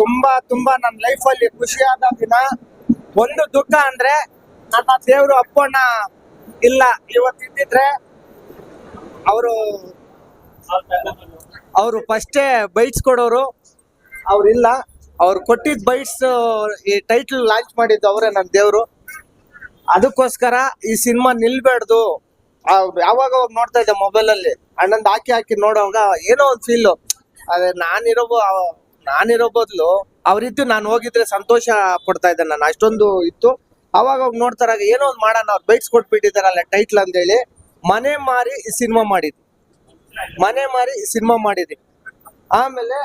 ತುಂಬಾ ತುಂಬಾ ನನ್ನ ಲೈಫಲ್ಲಿ ಖುಷಿಯಾದ ದಿನ. ಒಂದು ದುಃಖ ಅಂದ್ರೆ ನನ್ನ ದೇವರು ಅಪ್ಪಣ್ಣ ಇಲ್ಲ. ಇವತ್ತಿದ್ದಿದ್ರೆ ಅವರು ಅವರು ಫಸ್ಟೇ ಬೈಟ್ಸ್ ಕೊಡೋರು. ಇಲ್ಲ. ಅವ್ರು ಕೊಟ್ಟಿದ್ದ ಬೈಟ್ಸ್ ಈ ಟೈಟ್ಲ್ ಲಾಂಚ್ ಮಾಡಿದ್ದು ಅವರೇ ನನ್ನ ದೇವರು. ಅದಕ್ಕೋಸ್ಕರ ಈ ಸಿನಿಮಾ ನಿಲ್ಬೇಡ್ದು. ಯಾವಾಗ ಅವಾಗ ನೋಡ್ತಾ ಇದ್ದೆ ಮೊಬೈಲ್ ಅಲ್ಲಿ. ಅಣ್ಣಂದ್ ಹಾಕಿ ಹಾಕಿ ನೋಡೋವಾಗ ಏನೋ ಒಂದು ಫೀಲು ಅದೇ ನಾನಿರೋ ನಾನಿರೋ ಬದಲು ಅವ್ರಿದ್ದು ನಾನು ಹೋಗಿದ್ರೆ ಸಂತೋಷ ಪಡ್ತಾ ಇದ್ದೆ ನಾನು. ಅಷ್ಟೊಂದು ಇತ್ತು. ಅವಾಗ ಹೋಗಿ ನೋಡ್ತಾರಾಗ ಏನೋ ಒಂದ್ ಮಾಡೋಣ, ಅವ್ರು ಬೈಟ್ಸ್ ಕೊಟ್ಬಿಟ್ಟಿದ್ದಾರಲ್ಲ ಟೈಟ್ಲ್ ಅಂತ ಹೇಳಿ ಮನೆ ಮಾರಿ ಸಿನಿಮಾ ಮಾಡಿದ್ವಿ. ಮನೆ ಮಾರಿ ಸಿನಿಮಾ ಮಾಡಿದ್ವಿ. ಆಮೇಲೆ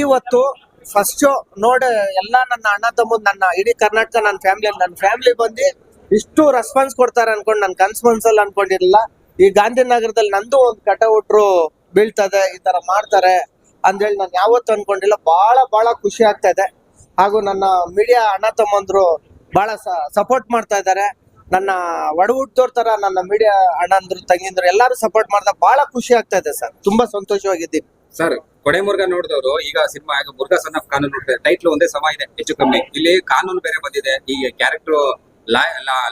ಇವತ್ತು ಫಸ್ಟ್ ನೋಡ ಎಲ್ಲ ನನ್ನ ಅಣ್ಣ ತಮ್ಮದ್ ನನ್ನ ಇಡೀ ಕರ್ನಾಟಕ ನನ್ನ ಫ್ಯಾಮಿಲಿ ನನ್ನ ಫ್ಯಾಮಿಲಿ ಬಂದು ಇಷ್ಟು ರೆಸ್ಪಾನ್ಸ್ ಕೊಡ್ತಾರೆ ಅನ್ಕೊಂಡು ನನ್ ಕನ್ಸ್ ಮನ್ಸಲ್ಲಿ ಅನ್ಕೊಂಡಿರಲಿಲ್ಲ. ಈ ಗಾಂಧಿನಗರದಲ್ಲಿ ನಂದು ಒಂದು ಕಟೌಟ್ರು ಬೀಳ್ತದೆ ಈ ತರ ಮಾಡ್ತಾರೆ. ಅಂದೇಳಿ ನಾನು ಯಾವತ್ತು ಅನ್ಕೊಂಡಿಲ್ಲ. ಬಹಳ ಬಹಳ ಖುಷಿ ಆಗ್ತಾ ಇದೆ. ಹಾಗೂ ನನ್ನ ಮೀಡಿಯಾ ಅಣ್ಣ ತಮ್ಮಂದ್ರು ಬಹಳ ಸಪೋರ್ಟ್ ಮಾಡ್ತಾ ಇದ್ದಾರೆ. ನನ್ನ ಒಡ ಹುಟ್ಟೋರ್ ತರ ನನ್ನ ಮೀಡಿಯಾ ಅಣ್ಣಂದ್ರು, ತಂಗಿಂದ್ರು ಎಲ್ಲಾರು ಸಪೋರ್ಟ್ ಮಾಡ್ತಾ ಬಹಳ ಖುಷಿ ಆಗ್ತಾ ಇದೆ ಸರ್. ತುಂಬಾ ಸಂತೋಷವಾಗಿದ್ದೀನಿ. ಸರ್ ಕೊಡೆ ಮುರುಗ ನೋಡಿದವರು, ಈಗ ಸಿನಿಮಾ ಮುರುಘಾ ಸನ್ ಆಫ್ ಕಾನೂನು ನೋಡ್ತಾರೆ ಟೈಟ್ಲ್ ಒಂದೇ ಸಮ ಇದೆ, ಹೆಚ್ಚು ಕಮ್ಮಿ. ಇಲ್ಲಿ ಕಾನೂನು ಬೇರೆ ಬಂದಿದೆ. ಈ ಕ್ಯಾರೆಕ್ಟರ್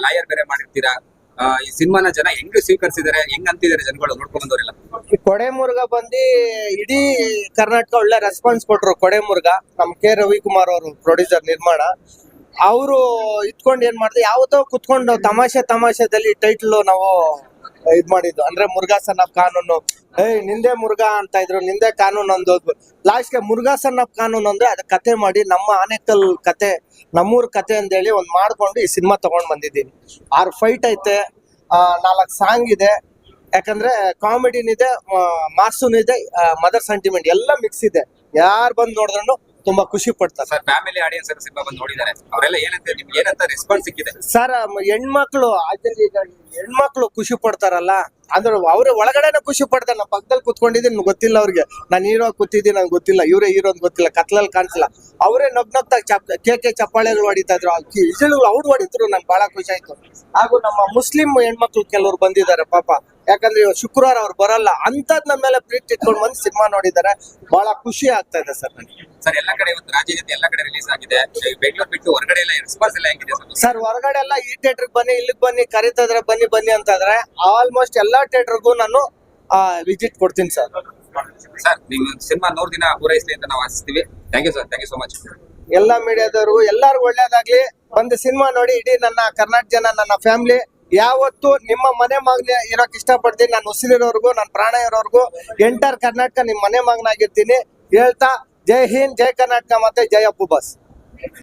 ಲಾಯರ್ ಬೇರೆ ಮಾಡಿರ್ತೀರಾ? ಈ ಸಿನಿಮಾನ ಜನ ಹೆಂಗ್ ಸ್ವೀಕರಿಸಿದ್ದಾರೆ, ಹೆಂಗ್ ಅಂತಿದ್ದಾರೆ ಜನಗಳು ನೋಡ್ಕೊಂಡ್ ಬಂದವರೆಲ್ಲ. ಈ ಬಂದಿ ಇಡೀ ಕರ್ನಾಟಕ ಒಳ್ಳೆ ರೆಸ್ಪಾನ್ಸ್ ಕೊಟ್ರು ಕೊಡೆಮುರ್ಗ ನಮ್ ಕೆ ರವಿಕುಮಾರ್ ಅವರು ಪ್ರೊಡ್ಯೂಸರ್ ನಿರ್ಮಾಣ. ಅವರು ಇಟ್ಕೊಂಡು ಏನ್ ಮಾಡಿದ್ರು ಯಾವತ್ತೋ ಕುತ್ಕೊಂಡು ತಮಾಷೆ ತಮಾಷೆದಲ್ಲಿ ಟೈಟ್ಲ್ ನಾವು ಇದ್ ಮಾಡಿದ್ದು. ಅಂದ್ರೆ ಮುರುಘಾ ಸನ್ ಆಫ್ ಕಾನೂನು. ಏಯ್, ನಿಂದೆ ಮುರುಘಾ ಅಂತ ಇದ್ರು, ನಿಂದೆ ಕಾನೂನು ಲಾಸ್ಟ್ ಲಾಸ್ಟ್ಗೆ ಮುರುಘಾ ಸನ್ ಆಫ್ ಕಾನೂನು ಅಂದ್ರೆ ಅದ ಕತೆ ಮಾಡಿ, ನಮ್ಮ ಆನೆಕಲ್ ಕತೆ, ನಮ್ಮೂರ್ ಕತೆ ಅಂತೇಳಿ ಒಂದ್ ಮಾಡ್ಕೊಂಡು ಈ ಸಿನಿಮಾ ತಗೊಂಡ್ ಬಂದಿದ್ದೀನಿ. ಆರು ಫೈಟ್ ಐತೆ ನಾಲ್ಕು ಸಾಂಗ್ ಇದೆ. ಯಾಕಂದ್ರೆ ಕಾಮಿಡಿನ ಇದೆ ಮದರ್ ಸೆಂಟಿಮೆಂಟ್ ಎಲ್ಲ ಮಿಕ್ಸ್ ಇದೆ. ಯಾರು ಬಂದು ನೋಡಿದ್ರು ತುಂಬಾ ಖುಷಿ ಪಡ್ತಾರೆ. ಸರ್ ಫ್ಯಾಮಿಲಿ ಆಡಿಯನ್ಸ್ ಸಿನಿಮಾ ಬಂದು ನೋಡಿದ್ದಾರೆ. ಅವರೆಲ್ಲ ಏನಂತ ನಿಮ್ಗೆ ಏನಂತ ರೆಸ್ಪಾನ್ಸ್ ಸಿಕ್ಕಿದೆ? ಸರ್ ಹೆಣ್ಮಕ್ಳು ಈಗ ಹೆಣ್ಮಕ್ಳು ಖುಷಿ ಪಡ್ತಾರಲ್ಲ ಅಂದ್ರೆ ಅವ್ರ ಒಳಗಡೆನೆ ಖುಷಿ ಪಡ್ತಾರೆ. ನಾ ಪಕ್ಕದಲ್ಲಿ ಕುತ್ಕೊಂಡಿದ್ದೀನಿ ಗೊತ್ತಿಲ್ಲ ಅವ್ರಿಗೆ. ನಾನು ಹೀರೋ ಕೂತಿದ್ದೀನಿ ನಂಗೆ ಗೊತ್ತಿಲ್ಲ. ಇವರೇ ಹೀರೋ ಅಂತ ಗೊತ್ತಿಲ್ಲ ಕತ್ಲಲ್ಲಿ ಕಾಣಿಸಿಲ್ಲ. ಅವರೇ ನಗ್ ನಗ್ತಾ ಚಪ್ ಕೇಕೆ ಚಪ್ಪಾಳೆಗಳು ಹೊಡಿತಾ ಇದ್ರು. ಇಸಳು ಅವ್ರು ಹೊಡಿದ್ರು ನಂಗೆ ಬಹಳ ಖುಷಿ ಆಯ್ತು. ಹಾಗೂ ನಮ್ಮ ಮುಸ್ಲಿಂ ಹೆಣ್ಮಕ್ಳು ಕೆಲವ್ರು ಬಂದಿದ್ದಾರೆ ಪಾಪ. ಯಾಕಂದ್ರೆ ಇವಾಗ ಶುಕ್ರವಾರ ಅವ್ರು ಬರಲ್ಲ ಅಂತದ್ ನಮ್ಮ ಮೇಲೆ ಪ್ರೀತಿ ಇಟ್ಕೊಂಡು ಬಂದು ಸಿನಿಮಾ ನೋಡಿದ್ದಾರೆ ಬಹಳ ಖುಷಿ ಆಗ್ತಾ ಇದೆ ಸರ್ ನನಗೆ. ಸರ್ ಎಲ್ಲ ಕಡೆ ಇವತ್ತು ರಾಜ್ಯದ ಎಲ್ಲ ಕಡೆ ರಿಲೀಸ್ ಆಗಿದೆ. ಬೆಂಗಳೂರು ಬಿಟ್ಟು ಹೊರಗಡೆ ಎಲ್ಲ ರೆಸ್ಪಾನ್ಸ್ ಎಲ್ಲ ಹೆಂಗಿದೆ ಸರ್? ಸರ್ ಹೊರಗಡೆ ಎಲ್ಲ ಈ ಥಿಯೇಟರ್ ಬನ್ನಿ ಇಲ್ಲಿಗೆ ಬನ್ನಿ ಕರೀತಾದ್ರೆ ಬನ್ನಿ ಬನ್ನಿ ಅಂತ ಇದ್ರೆ. ಆಲ್ಮೋಸ್ಟ್ ಎಲ್ಲಾ ಥಿಯೇಟರ್ಗೂ ನಾನು ವಿಸಿಟ್ ಕೊಡ್ತೀನಿ ಸರ್. ಸರ್ ನೀವು ಸಿನಿಮಾ ನೂರು ದಿನ ಪೂರೈಸಲಿ ಅಂತ ನಾವು ಆಶಿಸ್ತೀವಿ. Thank you sir thank you so much ಎಲ್ಲ ಮೀಡಿಯಾದವರು ಎಲ್ಲರಿಗೂ ಒಳ್ಳೇದಾಗ್ಲಿ. ಒಂದು ಸಿನಿಮಾ ನೋಡಿ ಇಡೀ ನನ್ನ ಕರ್ನಾಟಕ ಜನ ನನ್ನ ಫ್ಯಾಮಿಲಿ ಯಾವತ್ತು ನಿಮ್ಮ ಮನೆ ಮಗ್ನ ಇರೋಕ್ ಇಷ್ಟಪಡ್ತೀನಿ. ನಾನು ಉಸಿರಿರೋರ್ಗು ನನ್ನ ಪ್ರಾಣ ಇರೋರ್ಗು, ಎಂಟರ್ ಕರ್ನಾಟಕ ನಿಮ್ಮ ಮನೆ ಮಗನಾಗಿರ್ತೀನಿ. ಹೇಳ್ತಾ, ಜೈ ಹಿಂದ್, ಜೈ ಕರ್ನಾಟಕ, ಮತ್ತೆ ಜೈ ಅಪ್ಪು ಬಸ್.